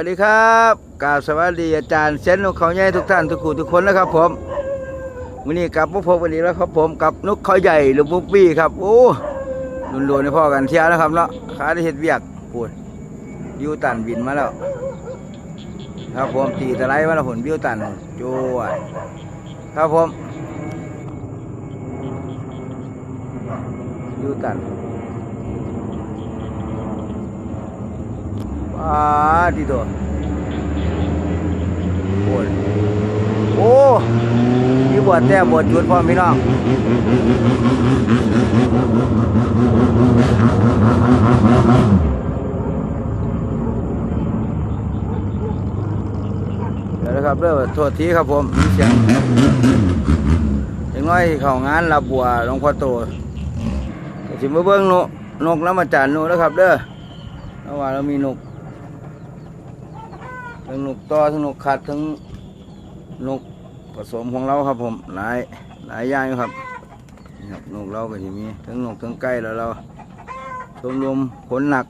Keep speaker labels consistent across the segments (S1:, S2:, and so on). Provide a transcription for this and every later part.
S1: วัสดีครับกราบสวัสดีอาจารย์เซนนกเขาใหญ่ทุกท่านทุกคู่ทุกคนนะครับผมวันนี้กลับมาพบผมวันนี้แล้วครับผมกับนกเขาใหญ่หรือบุ๊บบี้ครับโอ้ลุนลวนในพ่อกันเที่ยวนะครับเนาะขาได้เห็ดเวียกปูดบิวตันบินมาแล้วครับผมตีตะไลมาแล้วผลบิวตันจ้ยครับผมบิวตัน ว้าดีตัวโอ้ยโอ้มีบวชแต้มบวชจุดพ่อพี่น้องเดี๋ยวนะครับเริ่มโทษทีครับผมมีเสียงอย่างน้อยเขางานรับบัวหลวงพ่อโตก็สิมาเบิ้งนกนกแล้วมาจานนกนะครับเด้อเพราะว่าเรามีนก ทั้งนกต่อทั้งนกขัดทั้งนกผสมของเราครับผมหลายหลายอย่างครับนี่ครับนกเราก็จะมีทั้งนกทั้งไก่แล้วเราชมรมขนหนัก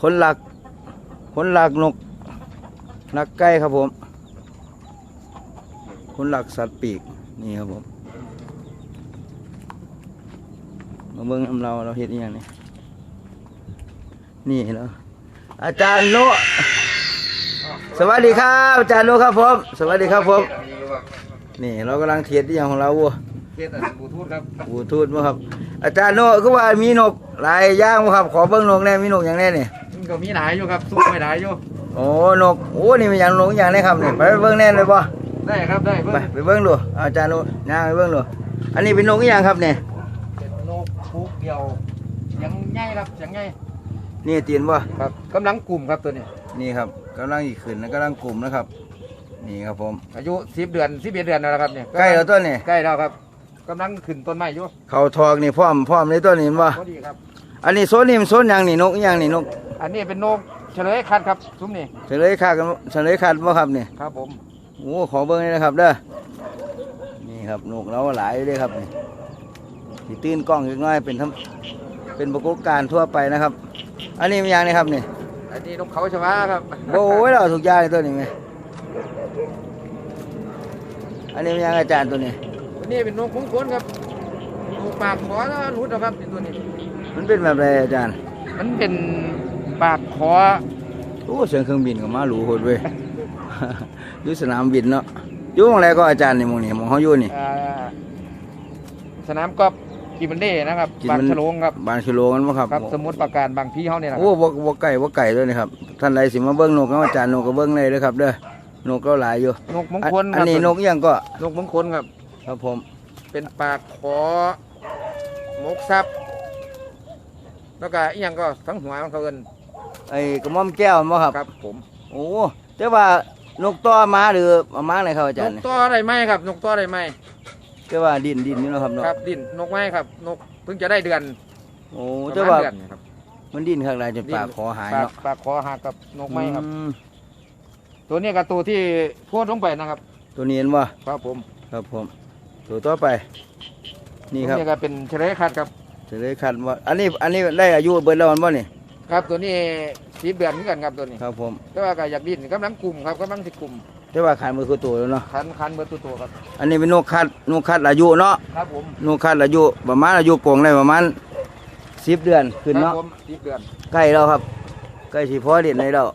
S1: ขนหลักขนหลักนกหลักไก่ครับผมขนหลักสัตว์ปีกนี่ครับผมมาเบิ่งนำเราเราเห็ดอย่างนี้นี่เนาะอาจารย์โน สวัสดีครับอาจารย์โนครับผมสวัสดีครับผมนี่ เรากำลังเทียดที่อย่างของเราวัว
S2: เกียรติบลูทูธครับ
S1: บูทูดมาครับ อาจารย์โนก็ว่ามีนกหลายอย่างบ่ครับ ขอเบิ้งนกแน่มีนกอย่างแน่นี่
S2: มันก็มีหลายอยู่ครับสู้ไม่หลายอยู่
S1: โอ้นกโอ้นี่มีอย่างนกอย่างแน่ครับนี่ไปเบิ้งแน่เลยป่
S2: ได้ครับได้เพิ่
S1: ไปไปเบิ้งดูอาจารย์โนย่างไปเบิ้งดูอันนี้เป็นนกอหย่างครับเนี่ย
S2: เป็นนกพุกเดียวเสียังง่ายครับเสียังง่าย
S1: นี่ตีนป่
S2: ครับกำลังกลุ่มครับตัวนี้
S1: นี่ครับ กำลังอีกขึ้นนะกำลังกลุ่มนะครับ นี่ครับผม
S2: อายุสิบเดือนสิบเอ็ดเดือนแล้วนะครับเนี่ย
S1: ใกล้แล้วต้นนี่
S2: ใกล้แล้วครับกำลังขึ้นต้นไม้อยู่
S1: เขาทอกนี่พร้อมพร้อมในต้นนี่เห็นป่
S2: พอดีครับ
S1: อันนี้โซนนี่มันโซนอย่างนี่นกอหย่างนี่นก
S2: อันนี้เป็นนกเฉลยคัดครับซุ้มนี่
S1: เฉลยขาดกันเฉลยขาดบ่ครับนี่
S2: ครับผม
S1: โอ้ขอเบิ้งนี่นะครับเด้อนี่ครับนกเราหลายเลยครับนี่ที่ตื้นกล้องเล็กน้อยเป็นทำเป็นปรากฏการณ์ทั่วไปนะครับ อันนี้มันยังนี่ครับนี่
S2: อันนี้นกเขาชวาครับ
S1: โอ้ยเราถูกยาเลยตัวนี้ไหมอันนี้มันยังอาจารย์ตัวนี้
S2: ตัวนี้เป็นนกมงคลครับนกปากขอแล้วรุดแล้วครับเป็นตัวนี้
S1: มันเป็นแบบไรอาจารย์
S2: มันเป็นปากขอ
S1: โอ้เสียงเครื่องบินก็มาหรูโหดเว้ยอยู่สนามบินเนาะอยู่หมองไรก็อาจารย์นี่หมองนี่หมองเขาอยู่นี่
S2: อ่าสนามกอล์ฟ กิมันเด้นะครับ
S1: กิน
S2: ปาก
S1: มัน
S2: ฉลงครับ
S1: บานชิโลกันบ่ครับ
S2: ครับ สมุดประการบางพี่เขาเนี่ยนะค
S1: โอ้
S2: รับ
S1: บ่บ่ไก่บ่ไก่ด้วยนะครับท่านใดสิมาเบิ้งนกน้องอาจารย์นกก็เบิ้งเลยเด้อครับเด้อนกเราหลายอยู่
S2: นกมง
S1: อัน
S2: คล
S1: อั
S2: คนรับ
S1: นี้นกอิหยังก็
S2: นกมงคลครับ
S1: ครับผม
S2: เป็นปากขอมกซับแล้วก็อีกอย่างก็ทั้งหัวของเขาเอิน
S1: ไอ้กระหม่อมแก้วมั้งครับ
S2: ครับ ผม
S1: โอ้แต่ว่านกต่อมาหรือมาม้าไหนครับอาจาร
S2: น
S1: ย์
S2: ก
S1: นี่
S2: ตัวอะไรไหมครับนกตัวอะไรไหม
S1: แต่ว่าดินดินนี่เนาะครับเนาะ
S2: ครับดินนกไม้ครับนกเพิ่งจะได้เดือน
S1: โอ้
S2: ประ
S1: แต่
S2: มา
S1: ว่า
S2: ณเดือนนะครับ
S1: มันดินข้างในจนปากคอหาย
S2: ปาก
S1: เนาะ
S2: ปากคอหักกับนกไม้ครับ
S1: อืม
S2: ตัวนี้กับตัวที่พูดลงไปนะครับ
S1: ตัวนี้เห็นบ่
S2: ครับผม
S1: ครับผม ตัวต่อไป นี่ครับ
S2: ตัวนี้ก็เป็นเฉลยคัดครับ
S1: จะเลยคันว่าอันนี้อันนี้ได้อายุเบิดแล้วมันบ่นี่
S2: ครับ ตัวนี้สีเดือนเหมือนกันครับตัวนี้
S1: ครับผม
S2: แต่ว่าก็อยากดินกำลังกลุ่มครับกำลังสิกลุ่ม
S1: แต่ว่าขายมือคือตัวแล้วเนาะ
S2: คันคันเบอร์ตัวตัวครับ
S1: อันนี้เป็นนกคัดนกคัดอายุเนาะ
S2: ครับผม
S1: นกคัดอายุประมาณอายุกงได้ประมาณ10เดือนขึ้น
S2: ครั
S1: เนาะ
S2: บผมสิบเดือน
S1: ใกล้แล้วครับใกล้สิพอเด็ดในแล้ว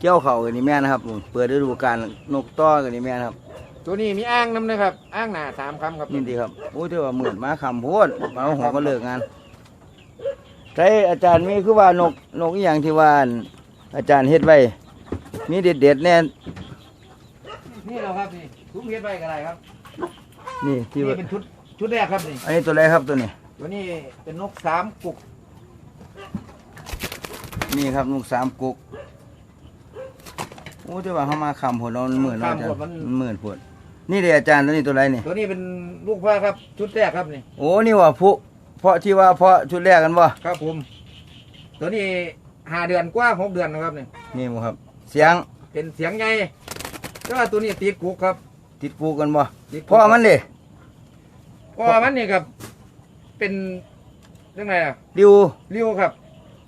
S1: เกี่ยวเข่ากันนี่แม่นะครับผมเปิดฤดูกาลนกต้อกันนี่แม่นะครับ
S2: ตัวนี้มีอ้างน้ำนะครับอ้างหนาสามคำครับ
S1: นี่ดีครับโอ้ยเที่ว่าหมื่นมาคำโพูดมาหัวก็เลิกงานใช่อาจารย์มีคือว่านกนกอหย่างที่ว่าอั่นอาจารย์เฮ็ดไว้มีเด็ดเด็ดๆแน่
S2: นี่เราครับนี่ทุกเฮ็ดไว้ก็ได้ครับ
S1: นี่ที่
S2: นี่
S1: ว่า
S2: เป็นชุดชุดแรกครับนี่
S1: อันนี้ตัวอะไรครับตัวนี้
S2: ตัวนี้เป็นนกสามกุก
S1: นี่ครับนกสามกุกโอ้ที่ว่าเขามาคำผลเราหมื่นแล้วอาจารย์มันหมื่นผลนี่เลยอาจารย์ตัวนี้ตัวอะไรนี่
S2: ตัวนี้เป็นลูกพ่อครับ ชุดแรกครับนี่
S1: โอ้นี่ว่าผู้เพราะที่ว่าเพราะชุดแรกกันบ่
S2: ครับผม ตัวนี้ห้าเดือนกว่าหกเดือนนะครับนี่
S1: นี่บ่ครับ เสียง
S2: เป็นเสียงใหญ่ แต่ว่าตัวนี้ติดกุกครับ
S1: ติดกูกันบ่
S2: ติดกุก
S1: พ่อมันเด้
S2: พ่อมันนี่ครับ เป็นเรื่องไงอะ
S1: ริว
S2: ริ้วครับ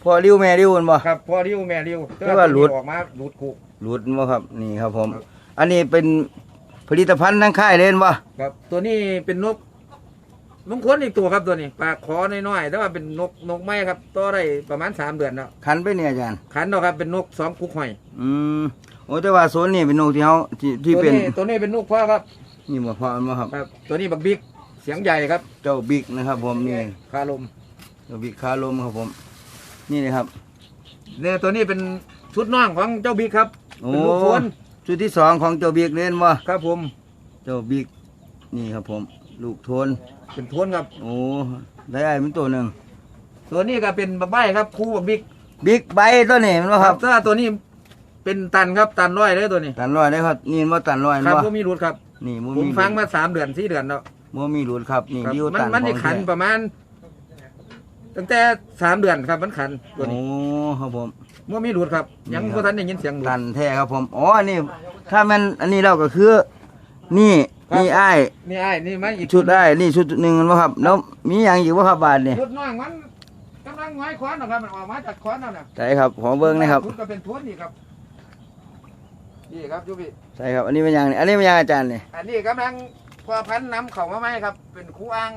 S1: พ่อริวแม่ริวกันบ่
S2: ครับพ่อริ้วแม่ริ้วแต่
S1: แต่ว่าหลุด
S2: ตัวนี้ออกมาหลุดกุก
S1: รูดบ่ครับนี่ครับผมอันนี้เป็นผลิตภัณฑ์ทั้งค่ายเล่นบ่
S2: ครับ ตัวนี้เป็นนกมงคลอีกตัวครับตัวนี้ปากคอน้อยๆแต่ว่าเป็นนกนกไม้ครับตัวได้ประมาณสามเดือนแล้ว
S1: ขันไปเนี่ยอาจารย์
S2: ขันเนาะครับเป็นนกสองคุกหอย
S1: อืม โอ้แต่ว่าโซนนี้เป็นนกที่เฮาที่ที่
S2: ตัว
S1: เป็น
S2: นี้ตัวนี้เป็นนกพ่อครับ
S1: นี่บ่พอบ่ครับ
S2: ครับ ตัวนี้บักบิ๊กเสียงใหญ่ครับ
S1: เจ้าบิ๊กนะครับ ผมนี่
S2: คาลม
S1: เจ้าบิ๊กคาลมครับผม นี่นะครับ
S2: เนี่ยตัวนี้เป็นชุดน้องของเจ้าบิ๊กครับ
S1: โอ้
S2: เป็นลูกสวน
S1: ชุดที่สองของเจ้าบิ๊กเล่นบ่
S2: ครับผม
S1: เจ้าบิ๊กนี่ครับผม ลูกโทน
S2: เป็นทวนครับ
S1: โอ้ได้ไอ้เป็นตัวหนึ่ง
S2: ตัวนี้ก็เป็นบักใบครับคู่บักบิ๊ก
S1: บิ๊กไบตัวนี้มันว่าครับ
S2: ถ้าตัวนี้ เป็นตันครับตันร้อยเลยตัวนี้
S1: ตันร้อยได้ครับนี่มันว่าตันร้อย
S2: ครับ
S1: บ่
S2: ผมมีรูดครับ
S1: นี่บ่
S2: ผม
S1: มี
S2: ฟังมาสามเดือนสี่เดือนแล้ว
S1: บ่มีรูดครับนี่
S2: ครับ
S1: ดิว
S2: มัน
S1: ตัน
S2: มัน
S1: ข
S2: ได้
S1: อง
S2: ขัน
S1: แท้
S2: ประมาณ ตั้งแต่สามเดือนครับมันขันตัว
S1: โอ้
S2: นี้
S1: ครับผม
S2: เมื่อมีรูดครับ ยัง
S1: นี่ครับ
S2: พอท่านได้ยินเสียงรูด
S1: ตันแท้ครับผมอ๋ออันนี้ถ้ามันอันนี้เราก็คือ นี่
S2: ครับ
S1: นี่อ้าย
S2: นี่ไอ้นี่มาอีก
S1: ชุดอ้ายนี่ชุดหนึ่งมันบ่ครับ แล้วมีอย่างอีกบ่ครับบาทนี่
S2: ชุดน้อยมันกำลังง้อยควันนะครับมันออกมาจากควันนั่นน่ะ
S1: ใช่ครับขอเบิ่งนะครับ
S2: ชุดก็เป็นทวนนี่ครับ นี่ครับยูบิ
S1: ใช่ครับ อันนี้เป็นอย่างนี่อันนี้เป็นอย่างอาจารย์นี่
S2: อันนี้กำลังพอพันธุ์นำเขามาไหมครับ เป็นคู่อ้าง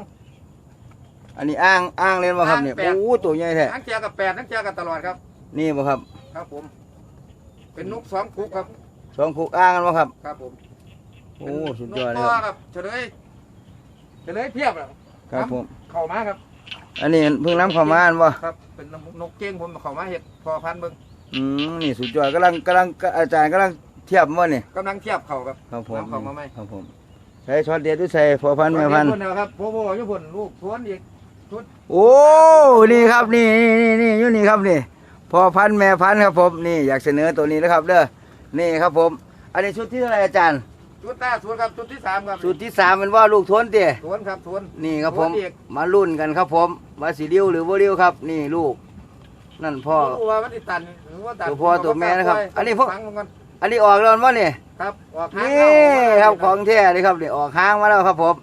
S1: อันนี้อ้างอ้างเล่นบ่ครับเนี่ย
S2: อ้างแปลก
S1: โอ้ตัวใหญ่แท้
S2: ทั้งเจียกับแปดทั้งเจียกับตลอดครับ
S1: นี่บ่ครับ
S2: ครับผม เป็นนกสองคุกครับ
S1: สองคุกอ้างกันบ่ครับ
S2: ครับผม
S1: โอ้สุดยอด
S2: น
S1: เล
S2: ก
S1: ย
S2: ตัว
S1: ครับ
S2: ครับเฉลยเฉลยเพียบแล้ว
S1: ครับผม
S2: เข้ามาครับ
S1: อันนี้เพิ่งน้ำเข้ามาอันบ่
S2: ครับเป็นนกเก้งผมเข้ามาเห็ดพอพันธุ์เบิ่ง
S1: อืมนี่สุดยอดกำลังกำลังอาจารย์กำลัง เทียบว่านี่
S2: กำลังเทียบเข่าครับ
S1: ครับผม
S2: น้ำเข้ามาไหม
S1: ครับผมใช้ช็อตเดียวด้วยใส่พอพันแม่พัน
S2: คนเดียวครับโบโบอยุพนลูกทวนอีก
S1: โอ้นี่ครับนี่นี่นี่อยู่นี่ครับนี่พอพันแม่พันครับผมนี่อยากเสนอตัวนี้นะครับเด้อนี่ครับผม อันนี้ชุดที่เท่าไหรอาจารย์
S2: ชุดตาทวนครับชุดที่สามครับ
S1: ชุดที่สามเป็นว่าลูกทวนเตี้ย
S2: ทวนครับทวน
S1: นี่ครับผม
S2: ทวนอีก
S1: มาลุ้นกันครับผมว่าสีเลี้ยวหรือว่าเลี้ยวครับ นี่ลูก นั่นพ่อ
S2: รู้ว่ามันติตันหรือว่าตัน
S1: ตัวพ่อตัวแม่นะครับ อันนี้พวก
S2: ฟังก่ อน
S1: อันนี้ออกแล้วมั้งนี่
S2: ครับออกหาง
S1: นี่
S2: เข้า
S1: ครับของแท้เลยครับนี่ออกค้างมาแล้วครับผม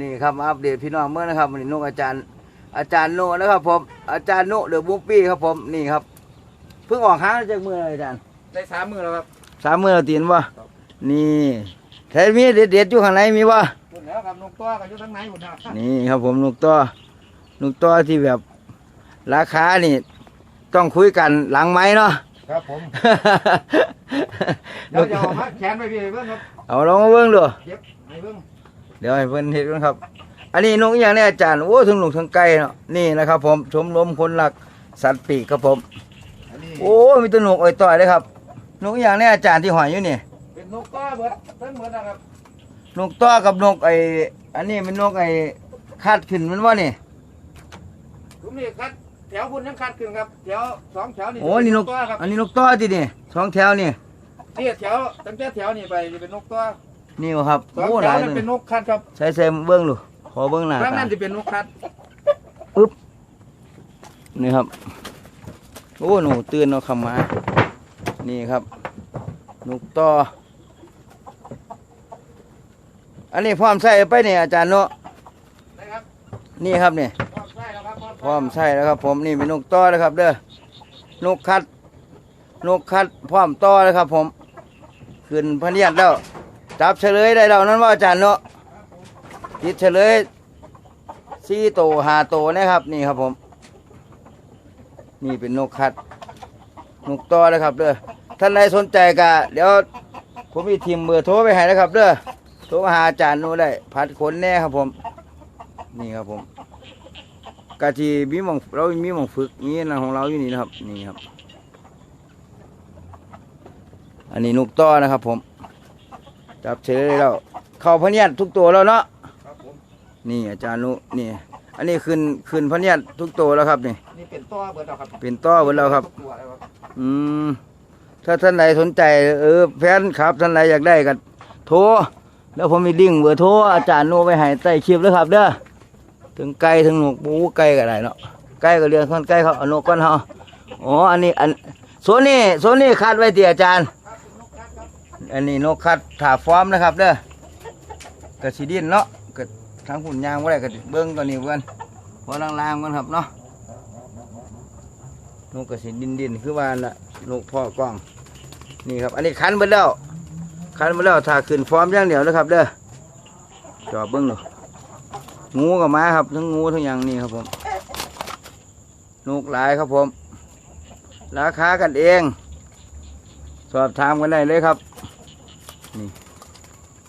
S1: นี่ครับมาอัปเดตพี่น้องเมื่อนะครับนี่นกอาจารย์ อาจารย์โนนะครับผมอาจารย์โนเดอะบุ๊ปปี้ครับผมนี่ครับเพิ่งออกค้างจากมือเลยอาจารย์
S2: ได้สามมือแล้วครับ
S1: สามมือเราตีนวะ
S2: ครับ
S1: นี่แถมมีเด็ดเด็ดๆอยู่ข้างในมีวะ
S2: หมดแล้วครับนกตัวก็อยู่ทั้งไหนหมดแล้ว
S1: นี่ครับผมนกตัวนกตัวที่แบบราคานี่ ต้องคุยกันหลังไม้เนาะ
S2: ครับผมเดี๋ยวจะเอามาแขนไปพี่เพื่อนครับ
S1: เอาลองมาเบิ้งดู
S2: เจ็บให้เพิ่ง
S1: เดี๋ยวให้เพิ่นเห็นกันครับ อันนี้นกอหย่างนี้อาจารย์โอ้ทั้งลูกทั้งไก่เนาะนี่นะครับ ผมชมรมคนรักสัตว์ปีกครับผม
S2: อันนี้
S1: โอ้มีแตัวนกอ้อยต่อยเลยครับนกอหย่างนี้อาจารย์ที่หอยอยู่นี่
S2: เป็นนกตัวเบิดเพิ่นเบิดนะครับ
S1: นกต่อกับนกไอ้อันนี้เป็นนกไอ้คาดขึ้นมันว่านี่
S2: กลุ่มนี้คัด แถวคุณยังคัดขึ้นครับแถวสองแถวนี่
S1: โอ้นี่นก
S2: ตัวครับ
S1: อันนี้นกต่อที่นี่สองแถวนี่
S2: นี่แถวตั้งแต่แถวนี่ไปจะเป็นนกตัว
S1: นี่บ่ครับ
S2: สอง
S1: โอ้
S2: แถ
S1: หลา
S2: วยนั่น
S1: เล
S2: เป็
S1: ย
S2: นนกคัดครับ
S1: ใส่ใส่เบิ้งดูขอเบิ้งหน้า
S2: ข้าง
S1: ตา
S2: นั้นจะเป็นนกคัด
S1: นี่ครับโอ้หนูตื่นเนาะคำมานี่ครับนกต่ออันนี้พร้อมใส่ไปเนี่ยอาจารย์เนาะ
S2: นะครับ
S1: นี่ครับนี่
S2: พ
S1: พร้อมใส่แล้วครับ ผมนี่เป็นนกต่อนะครับ เด้อนกคัดนกคัดพร้อมต่อแล้วครับ ผมขึ้นพเนียดแล้วจับเฉลยได้แล้วนั่นว่าอาจารย์เนาะติดเฉลยสี่โตหาโตนะครับ นี่ครับผม นี่เป็นนกคัดนกต่อนะครับเด้อท่านใดสนใจก็เดี๋ยวผมมีทีมเบอร์โทรไปให้นะครับเด้อโทรมาหาอาจารย์นู่นได้พัดขนแน่ครับผม นี่ครับผม กะทีมีหมองเรามีหมองฝึกมีนั่นของเราอยู่นี่นะครับนี่ครับ อันนี้นกต้อนะครับผมจับเฉลยแล้วเข้าพะเนียดทุกตัวแล้วเนาะ
S2: ครับผม
S1: นี่อาจารย์นุนี่ อันนี้ขึ้นขึ้นพะเนียดทุกตัวแล้วครับนี่
S2: นี่เป็นตัวเบิดแล้วครับ
S1: เป็นต้อหมดแล้วครับ
S2: ทุกตัวแล้วครับ
S1: อืมถ้าท่านใดสนใจเออแฟนครับท่านใดอยากได้ก็โทรแล้วผมมีลิงก์เบอร์โทรอาจารย์โนไปให้ใต้คลิปแล้วครับเด้อ ถึงไก่ถึงหนกปูไก่ก็ได้เนาะไก่ก็เรียนคนไก่เขาเอานกก้อนเฮาอ๋ออันนี้อันโซนนี้โซนนี้คาดไว้ที่อาจารย์ อันนี้นกคัดถาฟอร์มนะครับเด้อกระสีดินเนาะกระทั้งหุ่นยางไว้กระเบิ้องตัวนี้เพื่อนพอล่างๆกันครับเนาะนกกระสีดินดินคือว่าน่ะนกพ่อกล้องนี่ครับ อันนี้คันเบิดแล้วคันเบิดแล้วถ้าขึ้นฟอร์มอย่างเดียวนะครับเด้อจอบเบิ้องดู งูกับม้าครับ ทั้งงูทั้งอย่างนี่ครับผมนกหลายครับผม ราคากันเอง สอบถามกันได้เลยครับ นี่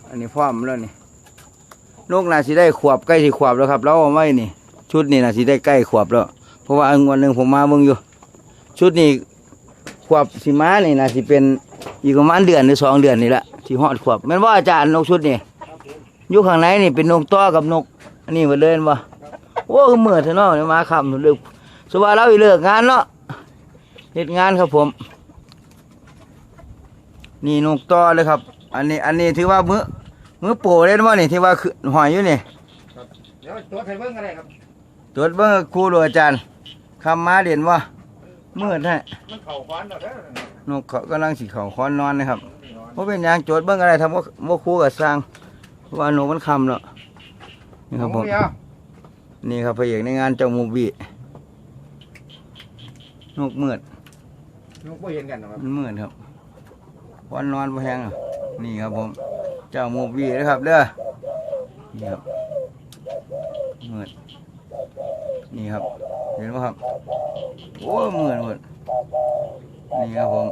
S1: อันนี้ฟอร์มแล้วนี่นกน่าสิได้ขวบใกล้สิขวบแล้วครับเราเอาไว้นี่ ชุดนี้น่าสิได้ใกล้ขวบแล้ว เพราะว่าอันวันหนึ่งผมมาเบิ่งอยู่ ชุดนี้ขวบสิม้านี่น่าสิเป็นอีกประมาณเดือนหรือสองเดือนนี่แหละที่ฮอดขวบแม่นว่าอาจารย์นกชุดนี้อยู่ข้างในนี่เป็นนกต้อกับนก นนี้มาเดินบ่โอ้เมื่อเถอะเนาะเดี๋ยวมาคำเลิกสว่าเราอีเลิกงานเนาะเหตุงานครับผม นี่นกต้อเลยครับ อันนี้อันนี้ถือว่ามือมือโปรเล่นว่านี่ที่ว่าคือหอยอยู่นี่
S2: เดี๋ยวตัวใครเบิ้งอะไรครับ
S1: ตรวจเบิ่งครูดูอาจารย์คำมาเด่นว่ามืดให้
S2: มันเข่าควันแล้วเด้อน
S1: กเขากำลังสิเขาคอนนอนนะครับว่าเป็นหยังโจทย์เบิ่งอะไรทำว่าว่าครูกับสร้างเพราะว่านกมันคำเนาะ นี่ครับผม
S2: เดียว
S1: นี่ครับพระเอกในงานเจ้ามูบีนกมืด
S2: นกบ่เห็นกันนะครับ
S1: มันมืดครับวันนอนบ่แห้งอะนี่ครับผม เจ้ามูบีนะครับเด้อนี่ครับมืดนี่ครับ เห็นไหมครับโอ้มืดมืดนี่ครับผม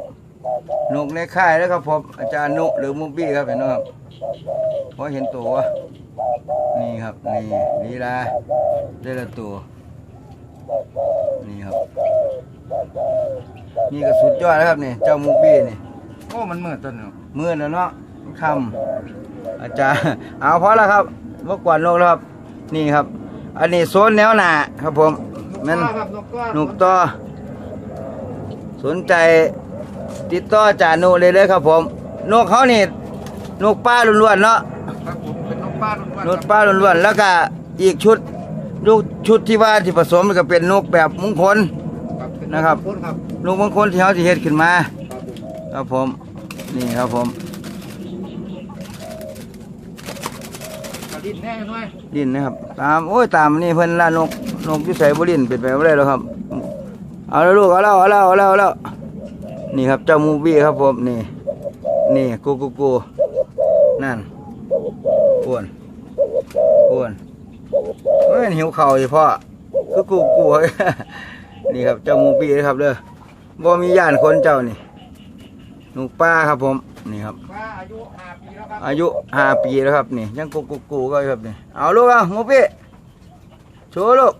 S1: นกในค่ายแล้วครับผมอาจารย์นุหรือมูบี้ครับเห็นไหมครับพอเห็นตัววะ นี่ครับนี่ลีลาได้ละตัว นี่ครับ นี่ก็สุดยอดนะครับนี่เจ้ามูบี้นี่
S2: โอ้มันมืดต้นเนาะ
S1: มืดแล้วเนาะคำอาจารย์เอาพอแล้วครับเมื่อกวนนกแล้วครับ นี่ครับ อันนี้โซนแนวหนาครับผม
S2: น
S1: นั่น
S2: กครับนกก็
S1: นกต่อสนใจติดต่อจานุเลยเลยครับผม นกเขานี่นกป้าล้วนๆเนาะ
S2: ครับผมเป็นนกป้าล้วนๆ
S1: นกป้าล้วนๆแล้วก็อีกชุดลูกชุดที่ว่าที่ผสมก็เป็นนกแบบมงคล
S2: ครับเป็น
S1: นะครับ
S2: นกครับ
S1: นกมงคลที่เขาสิเฮ็ดขึ้นมา
S2: ครับผม
S1: ครับผม นี่ครับผม
S2: กระดิ่งแน่หน่อย
S1: ดินนะครับ ตามโอ้ยตามนี่เพิ่นละนกนกอยู่ใส่บุรินเป็นไปบ่ได้แล้วครับ เอาแล้วลูกเอาแล้วเอาแล้วเอาแล้วเอาแล้วนี่ครับเจ้ามูบี้ครับผมนี่ นี่กูกูกูนั่น อ้วนอ้วนเฮ้ยหิวเข่าวอยู่พ่อกูกูกูนี่ครับเจ้ามูบี้นะครับเด้อบ่มีย่านคนเจ้านี่หนูป้าครับผมนี่ครับ
S2: ป้าอายุห้าปีแล้วครับ
S1: อายุห้าปีแล้วครับนี่ยังกูกูกูก็ครับนี่เอาลูกเอาหมูปี้โชว์ลูก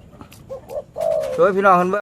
S1: โชว์ให้พี่น้องคนเบิ่ง